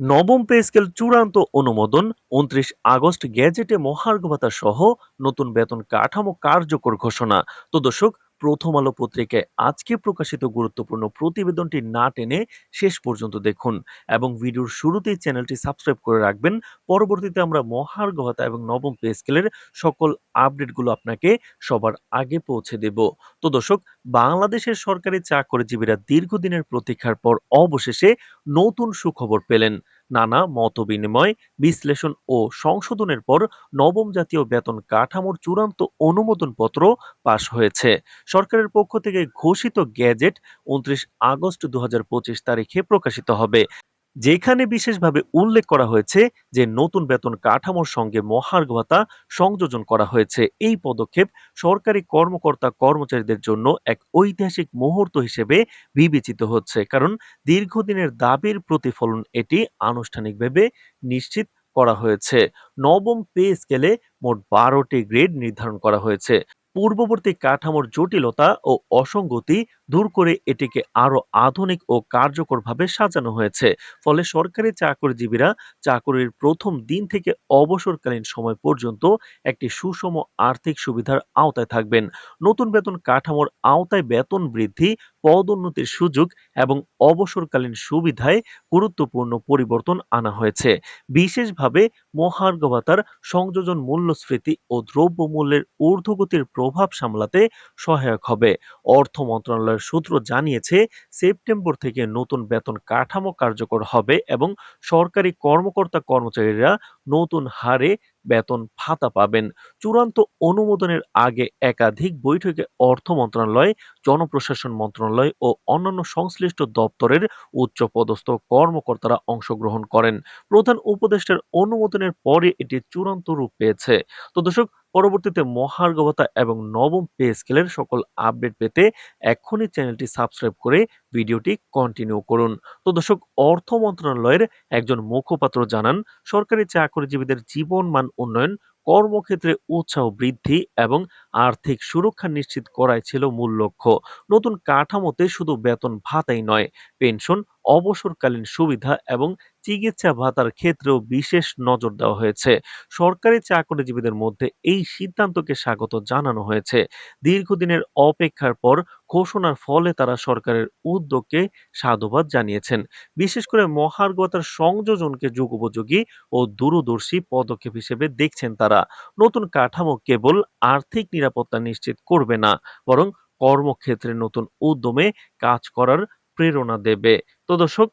নবম pay scale চূড়ান্ত অনুমোদন, উনত্রিশ আগস্ট গ্যাজেটে মহার্ঘ ভাতা সহ নতুন বেতন কাঠামো কার্যকর ঘোষণা। তো দর্শক প্রথম আলো পত্রিকায় আজকে প্রকাশিত গুরুত্বপূর্ণ প্রতিবেদনটি না টেনে শেষ পর্যন্ত দেখুন এবং ভিডিওর শুরুতেই চ্যানেলটি সাবস্ক্রাইব করে রাখবেন। পরবর্তীতে আমরা মহার্ঘ এবং নবম পে স্কেলের সকল আপডেটগুলো আপনাকে সবার আগে পৌঁছে দেব। তো দর্শক, বাংলাদেশের সরকারি চাকরিজীবীরা দীর্ঘদিনের প্রতীক্ষার পর অবশেষে নতুন সুখবর পেলেন। নানা মত বিনিময় বিশ্লেষণ ও সংশোধনের পর নবম জাতীয় বেতন কাঠামোর চূড়ান্ত অনুমোদনপত্র পাশ হয়েছে। সরকারের পক্ষ থেকে ঘোষিত গ্যাজেট উনত্রিশ আগস্ট দু হাজার পঁচিশ তারিখে প্রকাশিত হবে। যেখানে বিশেষভাবে উল্লেখ করা হয়েছে যে নতুন বেতন কাঠামোর সঙ্গে মহার্ঘ ভাতা সংযোজন করা হয়েছে। এই পদক্ষেপ সরকারি কর্মকর্তা কর্মচারীদের জন্য এক ঐতিহাসিক মুহূর্ত হিসেবে বিবেচিত হচ্ছে। কারণ দীর্ঘদিনের দাবির প্রতিফলন এটি আনুষ্ঠানিকভাবে নিশ্চিত করা হয়েছে। নবম পে স্কেলে মোট বারোটি গ্রেড নির্ধারণ করা হয়েছে। পূর্ববর্তী কাঠামোর জটিলতা ও অসঙ্গতি দূর করে এটিকে আরও আধুনিক ও কার্যকরভাবে সাজানো হয়েছে। ফলে সরকারি চাকরিজীবীরা চাকরির প্রথম দিন থেকে অবসরকালীন সময় পর্যন্ত একটি সুষম আর্থিক সুবিধার আওতায় থাকবেন। নতুন বেতন কাঠামোর আওতায় বেতন বৃদ্ধি, পদোন্নতির সুযোগ এবং অবসরকালীন সুবিধায় গুরুত্বপূর্ণ পরিবর্তন আনা হয়েছে। বিশেষভাবে মহার্ঘ ভাতার সংযোজন মূল্যস্ফীতি ও দ্রব্যমূল্যের ঊর্ধ্বগতির প্রভাব সামলাতে সহায়ক হবে। অর্থ মন্ত্রণালয়ের সূত্র জানিয়েছে, সেপ্টেম্বর থেকে নতুন বেতন কাঠামো কার্যকর হবে এবং সরকারি কর্মকর্তা কর্মচারীরা নতুন হারে বেতন ভাতা পাবেন। চূড়ান্ত অনুমোদনের আগে একাধিক বৈঠকে অর্থ মন্ত্রণালয়, জনপ্রশাসন মন্ত্রণালয় ও অন্যান্য সংশ্লিষ্ট দপ্তরের উচ্চপদস্থ কর্মকর্তারা অংশগ্রহণ করেন। প্রধান উপদেষ্টার অনুমোদনের পরে এটি চূড়ান্ত রূপ পেয়েছে। তো দর্শক পরবর্তীতে মহার্ঘবতা এবং নবম পে স্কেলের সকল আপডেট পেতে এখনই চ্যানেলটি সাবস্ক্রাইব করে ভিডিওটি কন্টিনিউ করুন। তো দর্শক, অর্থ মন্ত্রণালয়ের একজন মুখপাত্র জানান, সরকারি চাকরিজীবীদের জীবন মান উন্নয়ন কর্মক্ষেত্রে উৎসাহ বৃদ্ধি এবং আর্থিক সুরক্ষা নিশ্চিত করাই ছিল মূল লক্ষ্য। নতুন কাঠামোতে শুধু বেতন ভাতাই নয়, পেনশন, অবসরকালীন সুবিধা এবং চিকিৎসা ভাতার ক্ষেত্রেও বিশেষ নজর দেওয়া হয়েছে। সরকারি চাকরিজীবীদের মধ্যে এই সিদ্ধান্তকে স্বাগত জানানো হয়েছে। দীর্ঘদিনের অপেক্ষার পর ঘোষণার ফলে তারা সরকারের উদ্যোগকে সাধুবাদ জানিয়েছেন। বিশেষ করে মহার্গতার সংযোজনকে যুগোপযোগী ও দূরদর্শী পদক্ষেপ হিসেবে দেখছেন তারা। নতুন কাঠামো কেবল আর্থিক নিরাপত্তা নিশ্চিত করবে না, বরং কর্মক্ষেত্রে নতুন উদ্যমে কাজ করার প্রেরণা দেবে। তো দর্শক,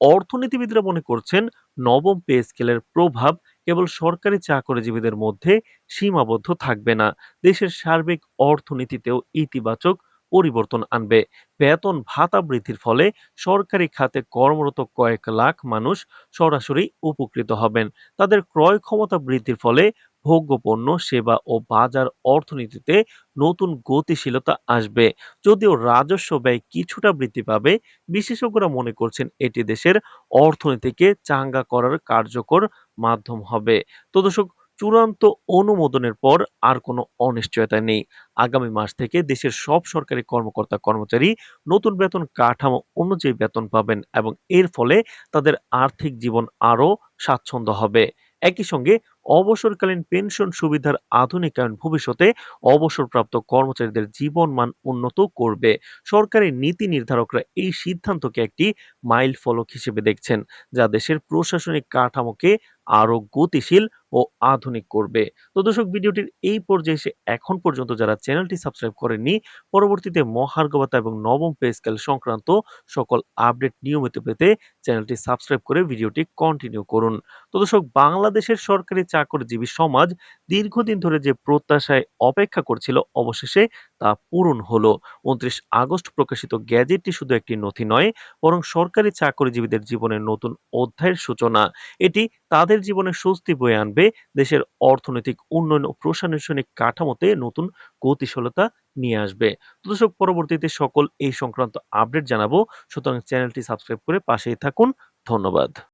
অর্থনীতিবিদরা মনে করছেন নবম পে স্কেলের প্রভাব কেবল সরকারি চাকরিজীবীদের মধ্যে সীমাবদ্ধ থাকবে না। দেশের সার্বিক অর্থনীতিতেও ইতিবাচক পরিবর্তন আনবে। বেতন ভাতা বৃদ্ধির ফলে সরকারি খাতে কর্মরত কয়েক লাখ মানুষ সরাসরি উপকৃত হবেন। তাদের ক্রয় ক্ষমতা বৃদ্ধির ফলে ভোগ্যপণ্য, সেবা ও বাজার অর্থনীতিতে নতুন গতিশীলতা আসবে। যদিও রাজস্ব ব্যয় কিছুটা বৃদ্ধি পাবে, বিশেষজ্ঞরা মনে করছেন এটি দেশের অর্থনীতিকে চাঙ্গা করার কার্যকর মাধ্যম হবে। তো দর্শক চূড়ান্ত অনুমোদনের পর আর কোনো অনিশ্চয়তা নেই। আগামী মাস থেকে দেশের সব সরকারি কর্মকর্তা কর্মচারী নতুন বেতন কাঠামো অনুযায়ী বেতন পাবেন এবং এর ফলে তাদের আর্থিক জীবন আরও স্বাচ্ছন্দ্য হবে। একই সঙ্গে অবসরকালীন পেনশন সুবিধার আধুনিকায়ন ভবিষ্যতে অবসরপ্রাপ্ত কর্মচারীদের জীবন মান উন্নত করবে। সরকারি নীতি নির্ধারকরা এই সিদ্ধান্তকে একটি মাইল ফলক হিসেবে দেখছেন, যা দেশের প্রশাসনিক কাঠামোকে আরও গতিশীল ও আধুনিক করবে। তো দর্শক, ভিডিওটির এই পর্যায়ে এসে এখন পর্যন্ত যারা চ্যানেলটি সাবস্ক্রাইব করেননি, পরবর্তীতে মহার্গবতা এবং নবম পে স্কেল সংক্রান্ত সকল আপডেট নিয়মিত পেতে চ্যানেলটি সাবস্ক্রাইব করে ভিডিওটি কন্টিনিউ করুন। তো দর্শক, বাংলাদেশের সরকারি চাকরিজীবী সমাজ দীর্ঘদিন ধরে যে প্রত্যাশায় অপেক্ষা করছিল, অবশেষে তা পূরণ হলো। উনত্রিশ আগস্ট প্রকাশিত গ্যাজেটটি শুধু একটি নথি নয়, বরং সরকারি চাকরিজীবীদের জীবনের নতুন অধ্যায়ের সূচনা। এটি তাদের জীবনে স্বস্তি বয়ে আনবে, দেশের অর্থনৈতিক উন্নয়ন ও প্রশাসনিক কাঠামোতে নতুন গতিশীলতা নিয়ে আসবে। দর্শক, পরবর্তীতে সকল এই সংক্রান্ত আপডেট জানাব। সুতরাং চ্যানেলটি সাবস্ক্রাইব করে পাশেই থাকুন। ধন্যবাদ।